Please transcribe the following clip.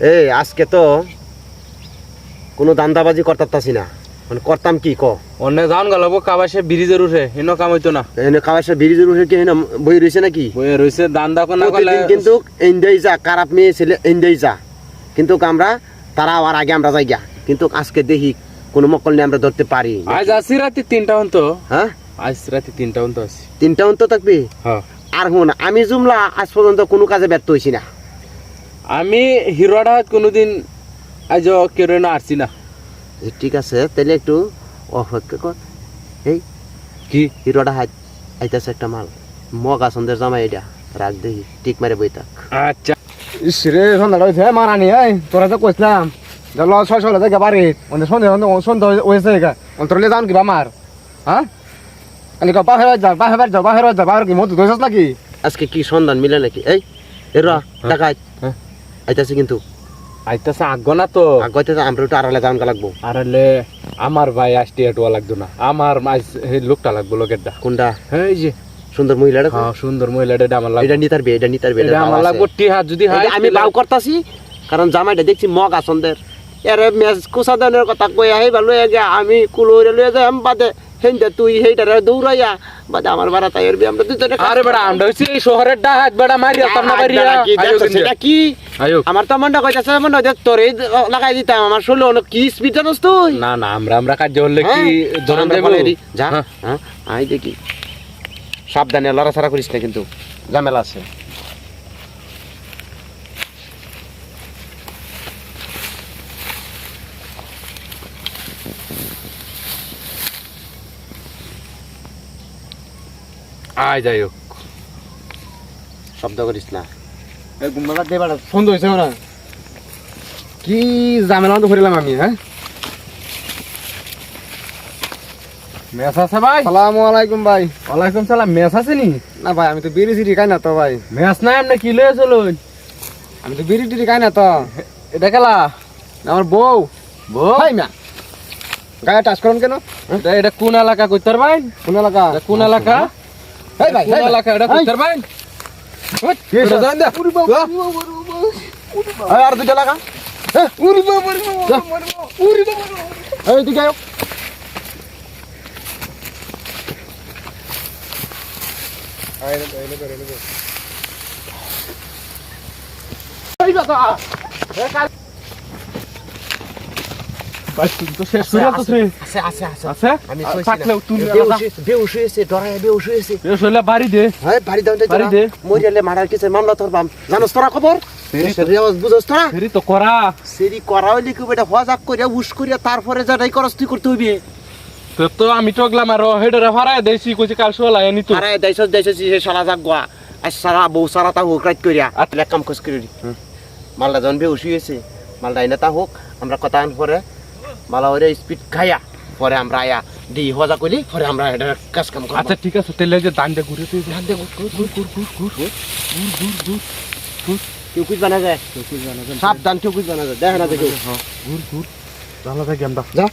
এই আজকে তো কোনো দান্দাবাজি করতাম না। মানে করতাম কি ক? অন্য যাওন গেল কাবাসে ব্রিজের উঠে এনো কাম হইতো না। এনে কাবাসে বিরিজের উঠে কি এনে বই রয়েছে নাকি? বইয়ে রইছে দান দাকো না করলে কিন্তু ইন্ডিয়াই যা খারাপ মেয়ে ছেলে ইন্ডিয়াই যা। কিন্তু আমরা তারা আর আগে আমরা যাই গিয়া কিন্তু আজকে দেখি কোনো মকল নিয়ে আমরা ধরতে পারি। আজ আসি রাতে তিনটা হতো হ্যাঁ? আজ রাতে তিনটা হতো আসি তিনটা অন্ত থাকবি? হ্যাঁ। আর হুন আমি জুমলা আজ পর্যন্ত কোনো কাজে ব্যর্থ হয়েছি না। আমি হিরোটা কোনোদিন আজ কেউ না আসছি না। ঠিক আছে তাহলে একটু অপেক্ষা কর। এই কি? হিরোটা হাত আইতাছে একটা মাল। মগ আসন্দের জামাই এটা। রাখ দেখি টিক মারে বই থাক। আচ্ছা। ইস রে সন্ধ্যাটা হয়েছে মারানি এই তোরা তো কইছিলাম যে ল ছয় ছয় থেকে বাড়ি। মানে সন্ধ্যা সন্ধ্যা হয়েছে অন্তরলে যান কিবা আমার হ্যাঁ? কালি কা বাহির যা বাহির যা বাহির যা বাহির কি মত দইছস নাকি? আজকে কি সন্ধান মিলে নাকি? এই এ র টাকা হ্যাঁ। আইতাছে কিন্তু। আইতাছে আগ না তো। আগাইতে আমরা একটু আড়ালে যাওয়ান লাগবো। আর হলে আমার ভাই আসতে এটুয়া লাগতো না। আমার লোকটা লাগবো লোকেরটা কোনটা? হ্যাঁ এই যে। সুন্দর মহিলাটা হ্যাঁ সুন্দর মহিলাটা আমার লাগবে। এটা নিতার বে এটা নিতার বে এটা আমার লাগবো টিহা যদি হয় আমি বাউ করতাছি কারণ জামাইটা দেখছি মগ আসন্দের এরে মেজ কুসাদানের কথা কই আই ভালো আমি কুলোরে লয়ে যাই আম বাদে হেন্দে তুই হেইটারে দৌড়াইয়া বাদে আমার বাড়া তাই এর আমরা দুজনে আরে আমরা হইছি এই শহরের ডাহাত মারিয়া কি আয়ো সেটা কি? আমার তো মনটা কইতাছে মনে হয় তোরে লাগাই দিতাম আমার কি স্পিড জানোস তুই? না না আমরা আমরা কার্য হলে কি হ্যাঁ, ধরন দেব? দিই, যা হ্যাঁ। হ্যাঁ আই দেখি। সাবধানে লড়াছাড়া করিস না কিন্তু ঝামেলা আছে। আয় যাই হোক। শব্দ করিস না। এই গুম্বাটা দে বাড়া। সন্ধ্যা হয়েছে না কি ঝামেলা তো করিলাম আমি হ্যাঁ? মেস আছে ভাই? সালামু আলাইকুম ভাই। ওয়ালাইকুম সালাম। মেস আছে নি? না ভাই আমি তো বিড়ি সিড়ি খাই না তো ভাই। মেস নাই আপনি কি লয়ে চলুন আমি তো বিড়ি টিড়ি খাই না তো। এটা খেলা আমার বউ। বউ? ভাই না। গায়ে টাচ করুন কেন? এটা এটা কোন এলাকা কইতার ভাই? কোন এলাকা? কোন এলাকা? এই ভাই এই লাকা এটা কুত্তার ভাই এটা জান দে উড়ি বাবা উড়ি বাবা আর দুটো লাগা উড়ি বাবা উড়ি বাবা উড়ি বাবা এই দিকে আয় আয় রে আয় রে রে রে এই বাবা তো শেষ করে তো রে আছে আছে আছে? আছে? আমি আর কইছি থাকলেও তুমি বেউস হয়েছে ডরায় বেউস হয়েছে শেষ হইলে বাড়ি দে। হ্যাঁ বাড়ি দাও বাড়ি দে। মরিয়ালে মারার কিছু মামলা ধরবাম জানোস তোরা খবর? রেওয়াজ বুঝোস তোরা? ফেরি তো করা। সেরি করা হইলে কি বেটা হজাক করিয়া উস করিয়া তারপরে যাটাই করস তুই করতে হইবে। তো তো আমি আর। হেডরে ফারায় দেছি কইছি কাল সোলা এনি তো সে যাক গোয়া। আর সারা বউ সারা তা হোক রাইট করিয়া আর কাম খোঁজ করে দি মালটা যখন বেউস হয়েছে মালটা এনে তা হোক আমরা কথা পরে মালা ওরে স্পিড খাইয়া পরে আমরা আয়া দি হজা কইলি পরে আমরা এটা কাজ কাম করব আচ্ছা ঠিক আছে তেলে যে দান দে ঘুরে তুই দান দে ঘুর ঘুর ঘুর ঘুর ঘুর ঘুর ঘুর ঘুর ঘুর কেউ কিছু জানা যায় সাবধান কেউ কিছু জানা যায় দেখ না দেখো ঘুর ঘুর জানা যায় আমরা যা